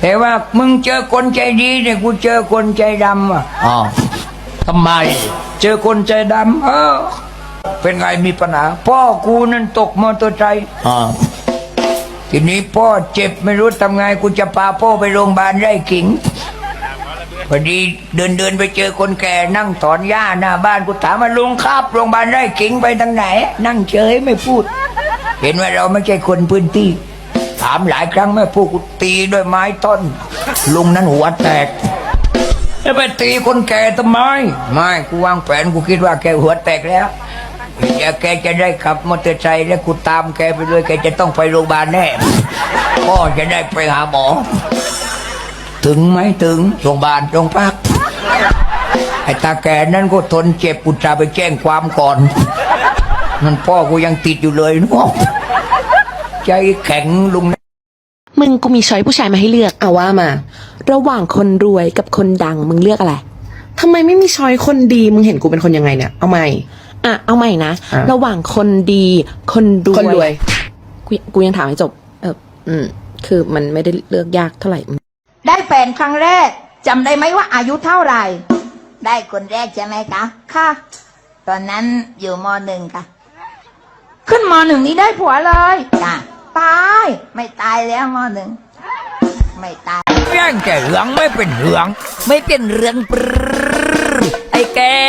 แต่ว่ามึงเจอคนใจดีเนี่ยกูเจอคนใจดำอะอ๋อทำไม เจอคนใจดำเออ เป็นไงมีปัญหา พ่อกูนั่นตกมอเตอร์ไซค์อ๋อทีนี้พ่อเจ็บไม่รู้ทำไงกูจะพาพ่อไปโรงพยาบาลไร่ขิงพอดีเดินเดินไปเจอคนแก่นั่งถอนหญ้าหน้าบ้านกูถามว่าลุงครับโรงพยาบาลไร่ขิงไปทางไหน นั่งเฉยไม่พูด เห็นว่าเราไม่ใช่คนพื้นที่ถามหลายครั้งไม่พูดกูตีด้วยไม้ต้น ลุงนั้นหัวแตกจะไปตีคนแก่ทำไม ไม่กูวางแผนกูคิดว่าแกหัวแตกแล้วเดี๋ยวแกจะได้ขับมอเตอร์ไซค์แล้วกูตามแกไปเลยแกจะต้องไปโรงพยาบาลแน่พ่อจะได้ไปหาหมอ ถึงไหมถึงโรงพยาบาลโรงพักไอ้ตาแก่นั้นก็ทนเจ็บกูจะไปแจ้งความก่อนมันพ่อกูยังติดอยู่เลยเนาะใจแข็งลุง มึงกูมีช้อยผู้ชายมาให้เลือก เอาว่ามา ระหว่างคนรวยกับคนดังมึงเลือกอะไรทำไมไม่มีช้อยคนดี มึงเห็นกูเป็นคนยังไงเนี่ย เอาใหม่อะเอาใหม่นะ อะ ระหว่างคนดี คนรวยคนรวย กูกูยังถามให้จบ เอออืม คือมันไม่ได้เลือกยากเท่าไหร่ ได้แฟนครั้งแรกจำได้ไหมว่าอายุเท่าไหร่ ได้คนแรกใช่ไหมคะ ค่ะ ตอนนั้นอยู่มหนึ่งค่ะ ขึ้นมหนึ่งนี้ได้ผัวเลยจ้ะ ตาย ไม่ตายแล้วมหนึ่ง ไม่ตายแย่งแต่เหลืองไม่เป็นเหลืองไม่เป็นเรื่องปรไอ้แก้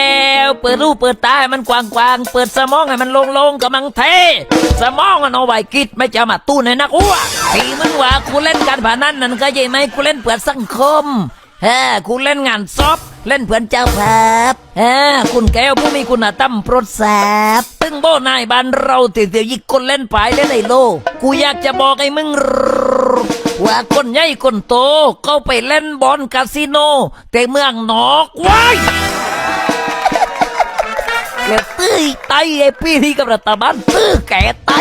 วเปิดรูปเปิดตาให้มันกว้างๆเปิดสมองให้มันโล่งๆกับมังเท สมองมันเอาไว้คิดไม่จะมาตู้ในนักอ้วที่มึงว่ากูเล่นการพนันนั่นก็ยังไหมกูเล่นเปิดสังคม เฮ้กูเล่นงานซอฟเล่นเพื่อนเจ้าภาพเฮ้คุณแก้วผู้มีคุณธรรมโปรดแสบตึงโบนายบ้านเราเตี๋ยวยิกคนเล่นไปเล่นไอโล กูอยากจะบอกไอ้มึงว่าคนใหญ่คนโตเขาไปเล่นบอลคาสิโน แต่เมืองนอกว้ายแล้วตื้อไตไอ้พี่ที่กับรัฐบาลตื้อแก่ไต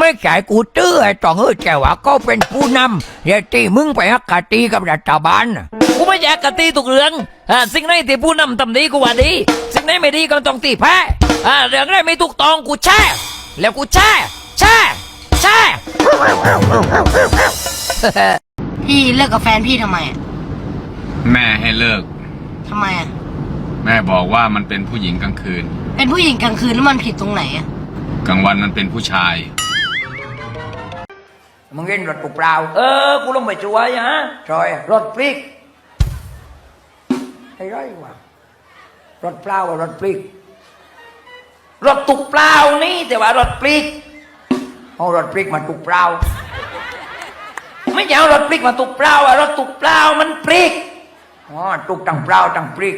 ไม่ใช่กูตื้อไอ้ตองเออแต่ว่าก็เป็นผู้นำอย่าตีมึงไปฮักกะตีกับรัฐบาลน่ะกูไม่อยากกะตีตุกเรื่องอ่าสิ่งไหนที่ผู้นำทำดีกูว่าดี สิ่งไหนไม่ดีก็ต้องตีแพ้อ่าเรื่องไหนไม่ถูกต้องกูแช่แล้วกูแช่แช่แช่พี่เลิกกับแฟนพี่ทำไมอะแม่ให้เลิก ทำไมอะแม่บอกว่ามันเป็นผู้หญิงกลางคืน เป็นผู้หญิงกลางคืนแล้วมันผิดตรงไหนอะกลางวันมันเป็นผู้ชาย มึงเล่นรถเปล่า เออ กูลงไปช่วยฮะๆจอยรถพลิกไอ้ไรวะรถเปล่ากับรถพลิก รถตุกเปล่านี่แต่ว่ารถปลีกเอารถพลิกมาตุกเปล่า ไม่ใช่เอารถปลีกมาตุกเปล่าอะรถตุกเปล่ามันปลีกอ๋อตุกตั้งเปล่าตั้งพลิก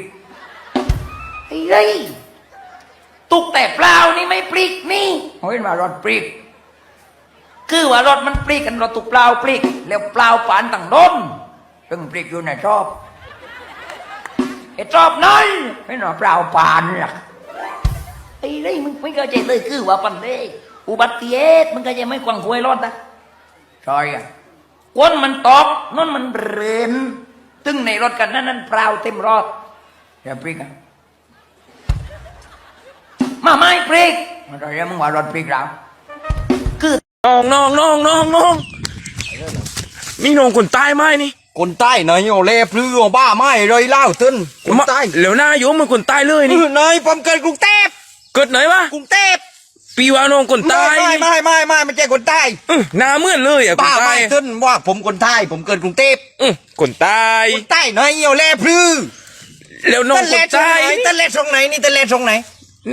ไอ้ไรตุกแต่เปล่านี่ไม่ปลีกนี่เอาเห็นว่ารถพลิก คือว่ารถมันปลีกกันรถตุกเปล่าปลีกแล้วเปล่าปานต่างโดนตึงพลิกอยู่ในชอบไอ้ชอบน้อยเห็นว่าเปล่าปานล่ะไอ้ไรมึงไม่เข้าใจเลยคือว่าปันเด้อุบัติเหตุมึงก็ยังไม่กวางควยรอดนะจอยอะคนมันตกนั่นมันเรนตึงในรถกันนั้นนั้นเปล่าเต็มรอดอย่าพลิกอะมาไม่ปลีกมันจะเรียกมึงว่ารถพลิกแล้ว น้องน้องน้องน้องน้องนี่น้องคนใต้ไหมนี่คนใต้เนยโอเล่พลือโอบ้าไม่เลยเล่าตึนคนใต้แล้วหน้าโยมมันคนใต้เลยนี่เนยผมเกิดกรุงเทพเกิดไหนวะกรุงเทพปีว่าน้องคนไม่ใต้ไม่ไม่ไม่ไม่ไม่ใช่คนใต้อื้อหน้าเหมือนเลยอะคนบ้าใต้ไม่ตึนว่าผมคนใต้ผมเกิดกรุงเทพอื้อคนใต้คนใต้เนยโอเล่พลือแล้วน้องตะคเล่นตรงใต้ไหนตะเล่ตรงไหนนี่ตะเล่ตรงไหน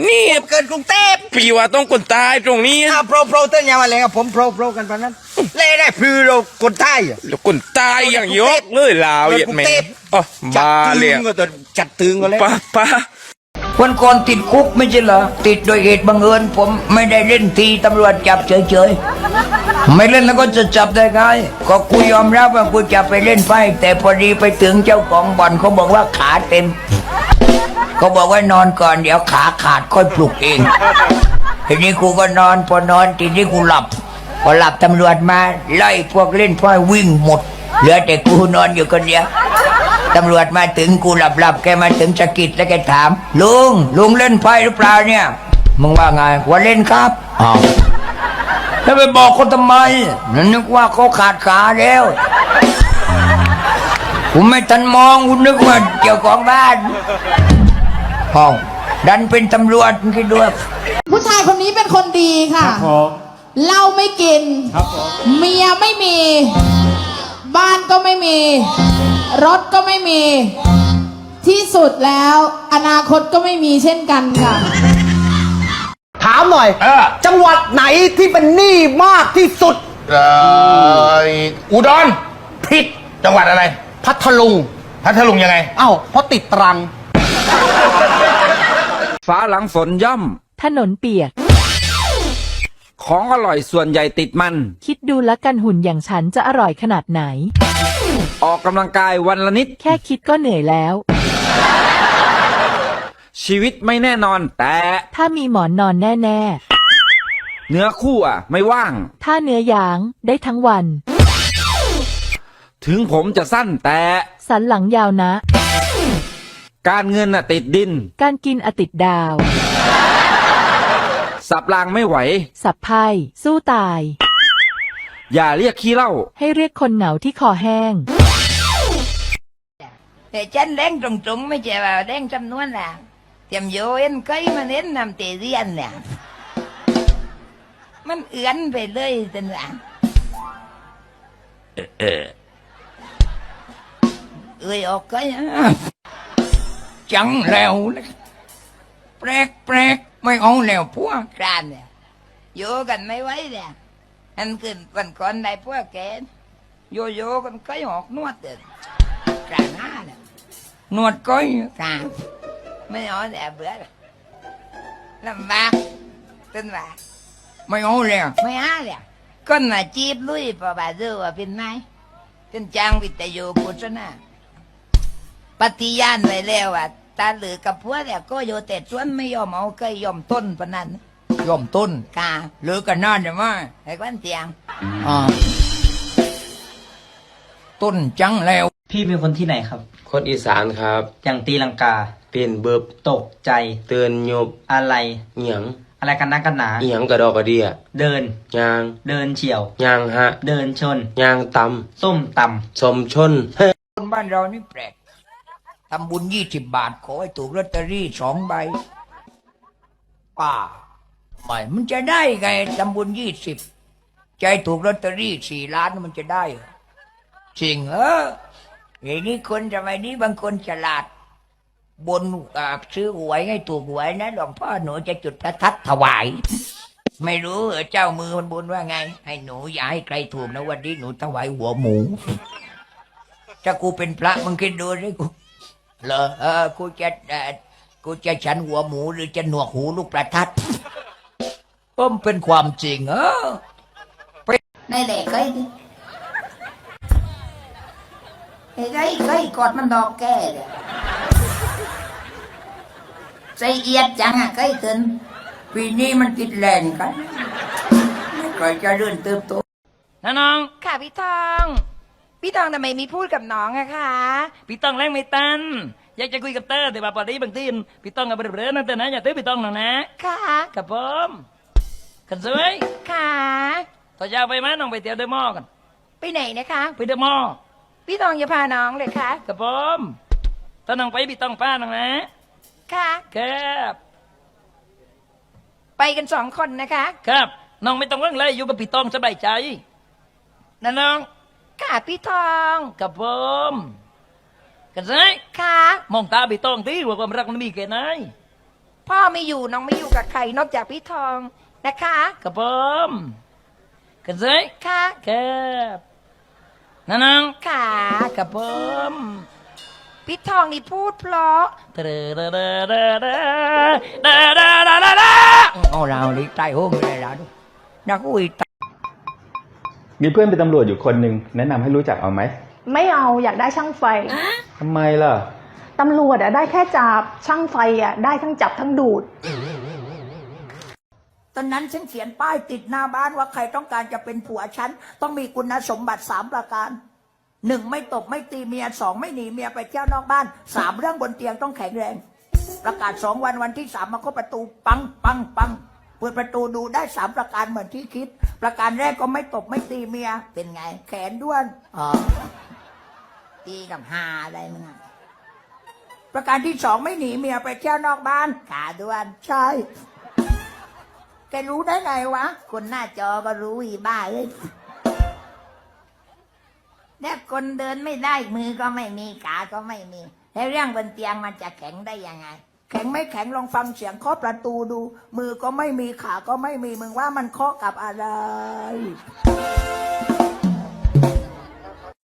นี่ผมเกิดกรุงเทพปีว่าต้องคนใต้ตรงนี้อ่าโปรโปรเต้นยามาเลยครับผมโปรโปรกันปะนั้นเล่ได้พลือเราคนใต้อะแล้วคนใต้อย่างยกเลยลาวเหยียดแม่งอ๋อจัดบ้าตึเลยงก็ตัวจัดตึงก็เลยป้าป้า วันก่อนติดคุกไม่ใช่เหรอ ติดโดยเหตุบังเอิญผมไม่ได้เล่นทีตำรวจจับเฉยๆ ไม่เล่นแล้วก็จะจับได้ไงก็กูยอมรับว่ากูจะไปเล่นไพ่แต่พอดีไปถึงเจ้าของบ่อนเขาบอกว่าขาเต็มเขาบอกว่านอนก่อนเดี๋ยวขาขาดค่อยปลุกเองทีนี้กูก็นอนพอนอนทีนี้กูหลับ พอหลับตำรวจมาไล่พวกเล่นไพ่วิ่งหมด เหลือแต่กูนอนอยู่คนเดียว ตำรวจมาถึงกูหลับหลับๆแกมาถึงสะกิดแล้วแกถาม ลุง ลุงเล่นไพ่หรือเปล่าเนี่ย มึงว่าไงว่าเล่นครับอ้าวแล้วไปบอกคนทำไมนั่นนึกว่าเขาขาดขาแล้วผมไม่ทันมองคุณนึกว่าเจ้าของบ้านห้องดันเป็นตำรวจมึงคิดดูผู้ชายคนนี้เป็นคนดีค่ะเหล้าไม่กิน เมียไม่มี บ้านก็ไม่มี รถก็ไม่มี ที่สุดแล้วอนาคตก็ไม่มีเช่นกันค่ะ ถามหน่อยจังหวัดไหนที่เป็นหนี้มากที่สุด เอ่ออุดรผิดจังหวัดอะไร พัทลุง พัทลุงยังไง เอ้าเพราะติดตรัง ฟ้าหลังฝนย่อม ถนนเปียก ของอร่อยส่วนใหญ่ติดมัน คิดดูละกันหุ่นอย่างฉันจะอร่อยขนาดไหน ออกกำลังกายวันละนิด แค่คิดก็เหนื่อยแล้ว ชีวิตไม่แน่นอนแต่ ถ้ามีหมอนนอนแน่ เนื้อคู่อะ ไม่ว่าง ๆ ถ้าเนื้อยางได้ทั้งวัน ถึงผมจะสั้นแต่ สันหลังยาวนะ การเงินอะติดดิน การกินอติดดาว สับรางไม่ไหว สับไพ่สู้ตาย อย่าเรียกขี้เหล้า ให้เรียกคนเหงาที่คอแห้ง แต่ฉันเล่งตรงๆไม่ใช่ว่าเล่งจำนวนแหละเตรียมโยเอ็นก้อยมันเอ็นนำเตเรียนเนี่ยมันเอือนไปเลยจังหวะเอ้ยออกก้อยอะจังแล้วนะแปลกแปลกไม่เอาแล้วพวกกรานเนี่ยโยกันไม่ไหวเนี่ย อันขึ้นวันก่อนได้พวกแกนโยโย่กันก้อยออกนวดเด็ดกรานห้าเนี่ยนวดก้อยกรานไม่เอาแต่เบื่อลำบากเป็นว่าไม่เอาแล้วไม่หาเลยก็มาจีบลุยปะบาดูว่าเป็นไงเป็นจ้างวิทยุโฆษณาปฏิญาณไว้แล้วว่าตาเหลือกับพวกเนี่ยก็โยแต่ชวนไม่ยอมเอาเคยยอมต้นปะนั้น ยอมต้นกาหรือกันน่าจะมาไอ้ควันเตียง อ่าต้นจังแล้ว พี่เป็นคนที่ไหนครับ คนอีสานครับ อย่างตีลังกา เป็นเบิบตกใจ เตือนยบอะไร เหยียงอะไรกันนักกันหนา เหยียงกระดอกกระเดียเดิน ยางเดินเฉียว ยางฮะเดินชน ยางตส้มตำสมชน คนบ้านเรานี่แปลกทำบุญยี่สิบบาท ขอให้ถูกลอตเตอรี่สองใบป้า ไม่มันจะได้ไงทำบุญยี่สิบใจถูกลอตเตอรี่สี่ล้านมันจะได้เหรอจริงเอออย่างนี้คนสมัยนี้บางคนฉลาด บนซื้อหวยให้ถูกหวยนะหลวงพ่อหนูจะจุดประทัดถวาย ไม่รู้เหรอเจ้ามือมันบนว่าไง ให้หนูอย่าให้ใครถูกนะวันนี้หนูถวายหัวหมูถ้ากูเป็นพระมึงคิดดูสิกูเหรอเออกูจะกูจะฉันหัวหมูหรือจะหนวกหูลูกประทัด ก็มันเป็นความจริงเออในแหล่เคยดิไอ้ไก่เคยกอดมันดอกแก่เลยใจเอียดจังอะเคยขึ้นปีนี้มันติดแรงกันไม่ค่อยจะเลื่อนเติบโตนะน้องค่ะพี่ทอง พี่ทองทำไมมีพูดกับน้องอะคะพี่ต้องแรงไม่ตัน อยากจะคุยกับเตอร์แต่ว่าพอดีบางทีพี่ต้องกับเบรอๆนั่นแต่นะอย่าตื้อพี่ต้องหรอกนะ ค่ะ กับผม กันสวยค่ะ ต่อยาวไปไหมน้องไปเที่ยวเดอะมอลล์กัน ไปไหนนะคะ ไปเดอะมอลล์พี่ทองอย่าพาน้องเลยค่ะ กับผมถ้าน้องไปพี่ต้องป้าน้องนะ ค่ะ ครับไปกันสองคนนะคะ ครับ น้องไม่ต้องเรื่องเลยอยู่กับพี่ต้องสบายใจนะน้อง ค่ะพี่ทอง กับผมกันสวยค่ะ มองตาพี่ต้องที่ว่าความรักมันมีแค่ไหน พ่อไม่อยู่น้องไม่อยู่กับใครนอกจากพี่ทอง นะคะกับผมกันสวยค่ะครับนะน้องค่ะกับผมพี่ทองนี่พูดเพราะเดอเดอเดอเดอเดอเดอเดอเดอเดอเดอเอาเราลิใต้ห้องเลยล่ะดูนักอุ้ยมีเพื่อนเป็นตำรวจอยู่คนหนึ่งแนะนำให้รู้จักเอาไหมไม่เอาอยากได้ช่างไฟ ทำไมล่ะ ตำรวจอะได้แค่จับช่างไฟอะได้ทั้งจับทั้งดูดต อนนั้นฉันเขียนป้ายติดหน้าบ้านว่าใครต้องการจะเป็นผัวฉัน ต้องมีคุณสมบัติสามประการหนึ่งไม่ตบไม่ตีเมียสองไม่หนีเมียไปเที่ยวนอกบ้านสามเรื่องบนเตียงต้องแข็งแรง ประกาศสองวันวันที่สามมาเข้าประตูปังปังปังเปิดประตูดูได้สามประการเหมือนที่คิด ประการแรกก็ไม่ตบไม่ตีเมียเป็นไง แขนด้วนอ๋อตีกับหาอะไรมึงอะประการที่สองไม่หนีเมียไปเที่ยวนอกบ้านขาด้วนใช่ แกรู้ได้ไงวะ คนหน้าจอก็รู้อีบ้าเลยแน่คนเดินไม่ได้มือก็ไม่มีขาก็ไม่มี แล้วเรื่องบนเตียงมันจะแข็งได้ยังไง แข็งไม่แข็งลองฟังเสียงเคาะประตูดู มือก็ไม่มีขาก็ไม่มีมึงว่ามันเคาะกับอะไร